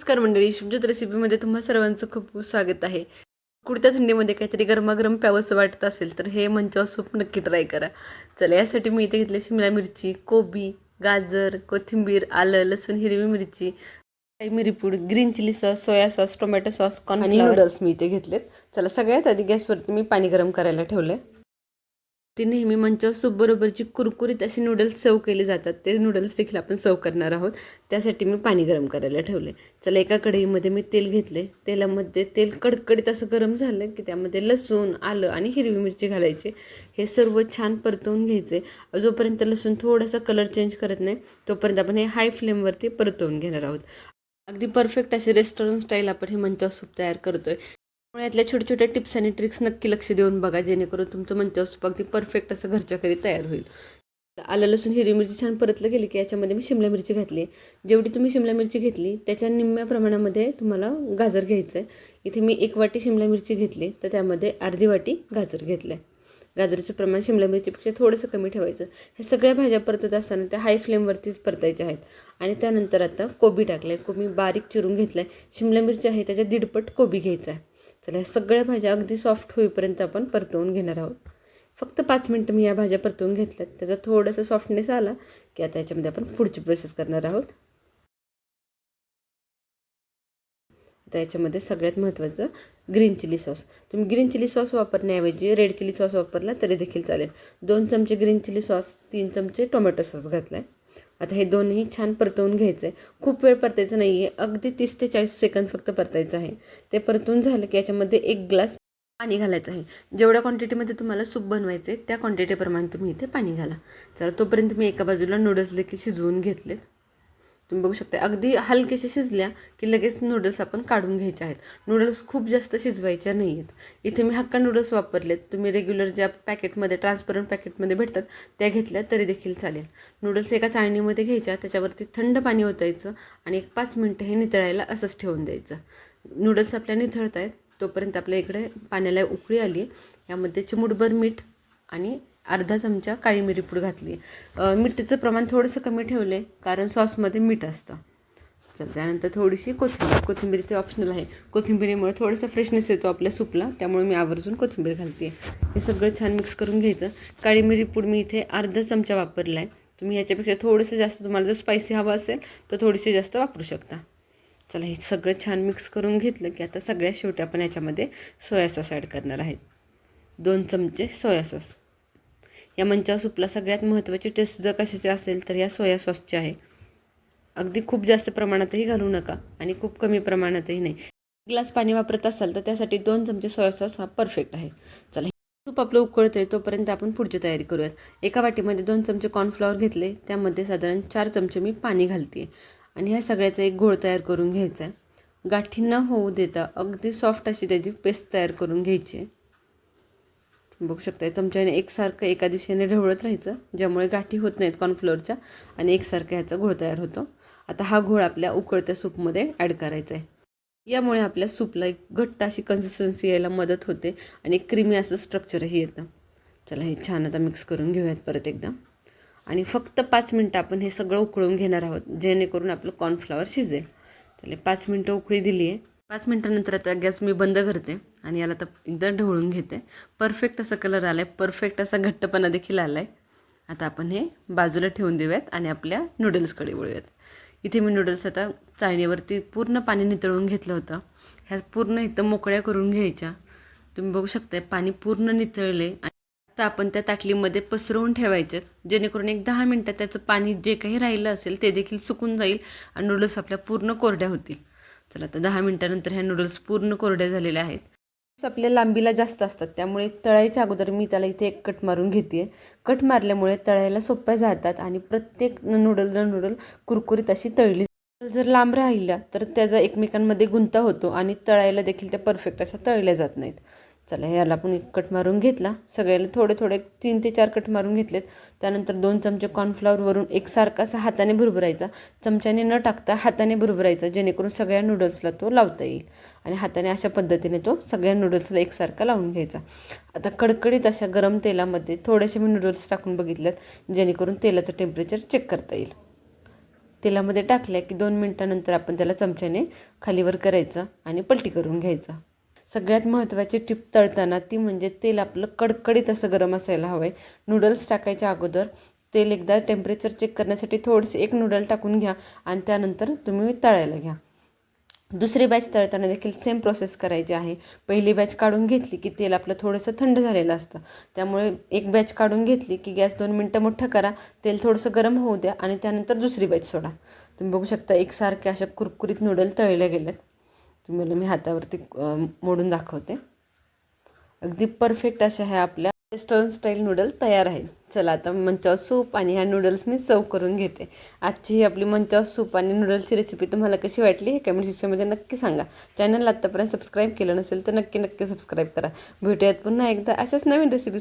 नमस्कार मंडळी शुभज्योत रेसिपीमध्ये तुम्हा सर्वांचं खूप स्वागत आहे. कुडत्या थंडीमध्ये काहीतरी गरमागरम प्यावंसं वाटत असेल तर हे मंचाव सूप नक्की ट्राय करा. चला यासाठी मी इथे घेतले शिमला मिरची कोबी गाजर कोथिंबीर आलं लसूण हिरवी मिरची काही मिरीपूड green chilli sauce soya sauce tomato sauce corn आणि नूडल्स मी इथे घेतलेत. चला सगळ्यात आधी गॅसवरती मी पाणी गरम करायला ठेवलं ती नेहमी मंचावर सूप बरोबरची कुरकुरीत अशी नूडल्स सर्व केले जातात. ते नूडल्स देखील आपण सर्व करणार आहोत. त्यासाठी मी पाणी गरम करायला ठेवले चला एका कढईमध्ये मी तेल घेतले तेलामध्ये तेल कडकडीत असं गरम झालं की त्यामध्ये लसूण आलं आणि हिरवी मिरची घालायची. हे सर्व छान परतवून घ्यायचे. जोपर्यंत लसूण थोडासा कलर चेंज करत नाही तोपर्यंत आपण हे हाय फ्लेमवरती परतवून घेणार आहोत. अगदी परफेक्ट असे रेस्टॉरंट स्टाईल आपण हे मंचाव सूप तयार करतोय. त्यामुळे यातल्या छोट्या छोट्या टिप्स आणि ट्रिक्स नक्की लक्ष देऊन बघा जेणेकरून तुमचं मंचाव सूप अगदी परफेक्ट असं घरच्या घरी तयार होईल. आलं लसूण हिरवी मिरची छान परतलं गेली की याच्यामध्ये मी शिमला मिरची घातली. जेवढी तुम्ही शिमला मिरची घेतली त्याच्या निम्म्या प्रमाणामध्ये तुम्हाला गाजर घ्यायचं आहे इथे मी एक वाटी शिमला मिरची घेतली तर त्यामध्ये अर्धी वाटी गाजर घेतलं आहे गाजराचं प्रमाण शिमला मिरचीपेक्षा थोडंसं कमी ठेवायचं. हे सगळ्या भाज्या परतत असताना त्या हाय फ्लेमवरतीच परतायच्या आहेत. आणि त्यानंतर आता कोबी टाकलं आहे कोबी बारीक चिरून घेतलं आहे शिमला मिरची आहे त्याच्या दीडपट कोबी घ्यायचा आहे चला ह्या सगळ्या भाज्या अगदी सॉफ्ट होईपर्यंत आपण परतवून घेणार आहोत. फक्त पाच मिनटं मी या भाज्या परतवून घेतल्यात. त्याचा थोडंसं सॉफ्टनेस आला की आता याच्यामध्ये आपण पुढची प्रोसेस करणार आहोत. आता याच्यामध्ये सगळ्यात महत्त्वाचं ग्रीन चिली सॉस तुम्ही ग्रीन चिली सॉस वापरण्याऐवजी रेड चिली सॉस वापरला तरी देखील चालेल. दोन चमचे ग्रीन चिली सॉस तीन चमचे टोमॅटो सॉस घातला आहे आता हे दोन्ही छान परतवून घ्यायचं आहे खूप वेळ परतायचं नाही आहे अगदी तीस ते चाळीस सेकंद फक्त परतायचं आहे. ते परतून झालं की याच्यामध्ये एक ग्लास पाणी घालायचं आहे. जेवढ्या क्वांटिटीमध्ये तुम्हाला सूप बनवायचं आहे त्या क्वांटिटीप्रमाणे तुम्ही इथे पाणी घाला. चला तोपर्यंत मी एका बाजूला नूडल्स देखील शिजवून घेतलेत. तुम्ही बघू शकता अगदी हलकेशा शिजल्या की लगेच नूडल्स आपण काढून घ्यायचे आहेत. नूडल्स खूप जास्त शिजवायच्या नाही आहेत इथे मी हक्का नूडल्स वापरलेत. तुम्ही रेग्युलर ज्या पॅकेटमध्ये ट्रान्सपरंट पॅकेटमध्ये भेटतात त्या घेतल्या तरी देखील चालेल. नूडल्स एका चाळणीमध्ये घ्यायच्या त्याच्यावरती थंड पाणी ओतायचं आणि एक पाच मिनटं हे नितळायला असंच ठेवून द्यायचं. नूडल्स आपल्या निथळत आहेत तोपर्यंत आपल्या इकडे पाण्याला उकळी आली यामध्ये चिमुटभर मीठ आणि अर्धा चमचा काळी मिरी पूड घातली. मिठाचं प्रमाण थोडंसं कमी ठेवलं आहे कारण सॉसमध्ये मीठ असतं. चल त्यानंतर थोडीशी कोथिंबीर. कोथिंबीर ते ऑप्शनल आहे. कोथिंबीरीमुळे थोडंसं फ्रेशनेस येतो आपल्या सूपला त्यामुळे मी आवर्जून कोथिंबीर घालते. हे सगळं छान मिक्स करून घ्यायचं. काळी मिरी पूड मी इथे अर्धा चमचा वापरला आहे तुम्ही ह्याच्यापेक्षा थोडंसं जास्त तुम्हाला जर स्पायसी हवं असेल तर थोडीशी जास्त वापरू शकता. चला हे सगळं छान मिक्स करून घेतलं की आता सगळ्यात शेवटी आपण याच्यामध्ये सोया सॉस ॲड करणार आहेत. दोन चमचे सोया सॉस या मंचावर सूपला सगळ्यात महत्त्वाची टेस्ट जर कशाची असेल तर या सोया सॉसची आहे. अगदी खूप जास्त प्रमाणातही घालू नका आणि खूप कमी प्रमाणातही नाही. ग्लास पाणी वापरत असाल तर त्यासाठी दोन चमचे सोया सॉस हा परफेक्ट आहे. चला हे सूप आपलं उकळतं आहे तोपर्यंत आपण पुढची तयारी करूयात. एका वाटीमध्ये दोन चमचे कॉर्नफ्लॉवर घेतले त्यामध्ये साधारण चार चमचे मी पाणी घालते आणि ह्या सगळ्याचा एक घोळ तयार करून घ्यायचा आहे. गाठी न होऊ देता अगदी सॉफ्ट अशी त्याची पेस्ट तयार करून घ्यायची आहे. बघू शकता चमच्याने एकसारखं एका दिशेने ढवळत राहायचं ज्यामुळे गाठी होत नाहीत कॉर्नफ्लोअरच्या आणि एकसारखं ह्याचा घोळ तयार होतो. आता हा घोळ आपल्या उकळत्या सूपमध्ये ॲड करायचा आहे. यामुळे आपल्या सूपला एक घट्ट अशी कन्सिस्टन्सी यायला मदत होते आणि एक क्रीमी असं स्ट्रक्चरही येतं. चला हे छान आता मिक्स करून घेऊयात परत एकदा. आणि फक्त पाच मिनटं आपण हे सगळं उकळून घेणार आहोत जेणेकरून आपलं कॉर्नफ्लॉवर शिजेल. त्याला पाच मिनटं उकळी दिली आहे पाच मिनटानंतर आता गॅस मी बंद करते आणि याला आता एकदा ढवळून घेते. परफेक्ट असा कलर आला आहे परफेक्ट असा घट्टपणा देखील आला आहे आता आपण हे बाजूला ठेवून देऊयात आणि आपल्या नूडल्सकडे वळूयात. इथे मी नूडल्स आता चाळणीवरती पूर्ण पाणी नितळून घेतलं होतं. ह्या पूर्ण इथं मोकळ्या करून घ्यायच्या. तुम्ही बघू शकताय पाणी पूर्ण नितळले आता आपण त्या ताटलीमध्ये पसरवून ठेवायच्यात जेणेकरून एक दहा मिनटात त्याचं पाणी जे काही राहिलं असेल ते देखील सुकून जाईल आणि नूडल्स आपल्या पूर्ण कोरड्या होतील. चला आता दहा मिनटानंतर ह्या नूडल्स पूर्ण कोरड्या झालेल्या आहेत. आपल्या लांबीला जास्त असतात त्यामुळे तळायच्या अगोदर मी त्याला इथे एक कट मारून घेते कट मारल्यामुळे तळायला सोप्या जातात आणि प्रत्येक नूडल न नूडल कुरकुरीत अशी तळली जर लांब राहिल्या तर त्याचा एकमेकांमध्ये गुंता होतो आणि तळायला देखील त्या परफेक्ट अशा तळल्या जात नाहीत. चला याला आपण एक कट मारून घेतला. सगळ्याला थोडे थोडे तीन ते चार कट मारून घेतलेत. त्यानंतर दोन चमचे कॉर्नफ्लॉवरवरून एकसारखा असा हाताने भुरभरायचा. चमच्याने न टाकता हाताने भुरभरायचा जेणेकरून सगळ्या नूडल्सला तो लावता येईल. आणि हाताने अशा पद्धतीने तो सगळ्या नूडल्सला एकसारखा लावून घ्यायचा. आता कडकडीत अशा गरम तेलामध्ये थोडेसे मी नूडल्स टाकून बघितल्यात जेणेकरून तेलाचं टेम्परेचर चेक करता येईल. तेलामध्ये टाकल्या की दोन मिनटानंतर आपण त्याला चमच्याने खालीवर करायचं आणि पलटी करून घ्यायचं. सगळ्यात महत्त्वाची टिप तळताना ती म्हणजे तेल आपलं कडकडीत असं गरम असायला हवं आहे नूडल्स टाकायच्या अगोदर तेल एकदा टेम्परेचर चेक करण्यासाठी थोडंसं एक नूडल टाकून घ्या आणि त्यानंतर तुम्ही तळायला घ्या. दुसरी बॅच तळताना देखील सेम प्रोसेस करायची आहे. पहिली बॅच काढून घेतली की तेल आपलं थोडंसं थंड झालेलं असतं. त्यामुळे एक बॅच काढून घेतली की गॅस दोन मिनटं मोठं करा. तेल थोडंसं गरम होऊ द्या आणि त्यानंतर दुसरी बॅच सोडा. तुम्ही बघू शकता एकसारखे अशा कुरकुरीत नूडल तळल्या गेलेत. तुम्हाला मी हातावरती मोडून दाखवते. अगदी परफेक्ट अशा ह्या आपल्या वेस्टर्न स्टाईल नूडल तयार आहेत. चला आता मंचाव सूप आणि ह्या नूडल्स मी सर्व करून घेते. आजची ही आपली मंचाव सूप आणि नूडल्सची रेसिपी तुम्हाला कशी वाटली हे कमेंट सेक्शनमध्ये नक्की सांगा. चॅनलला आत्तापर्यंत सबस्क्राईब केलं नसेल तर नक्की नक्की सबस्क्राईब करा. भेटूयात पुन्हा एकदा अशाच नवीन रेसिपी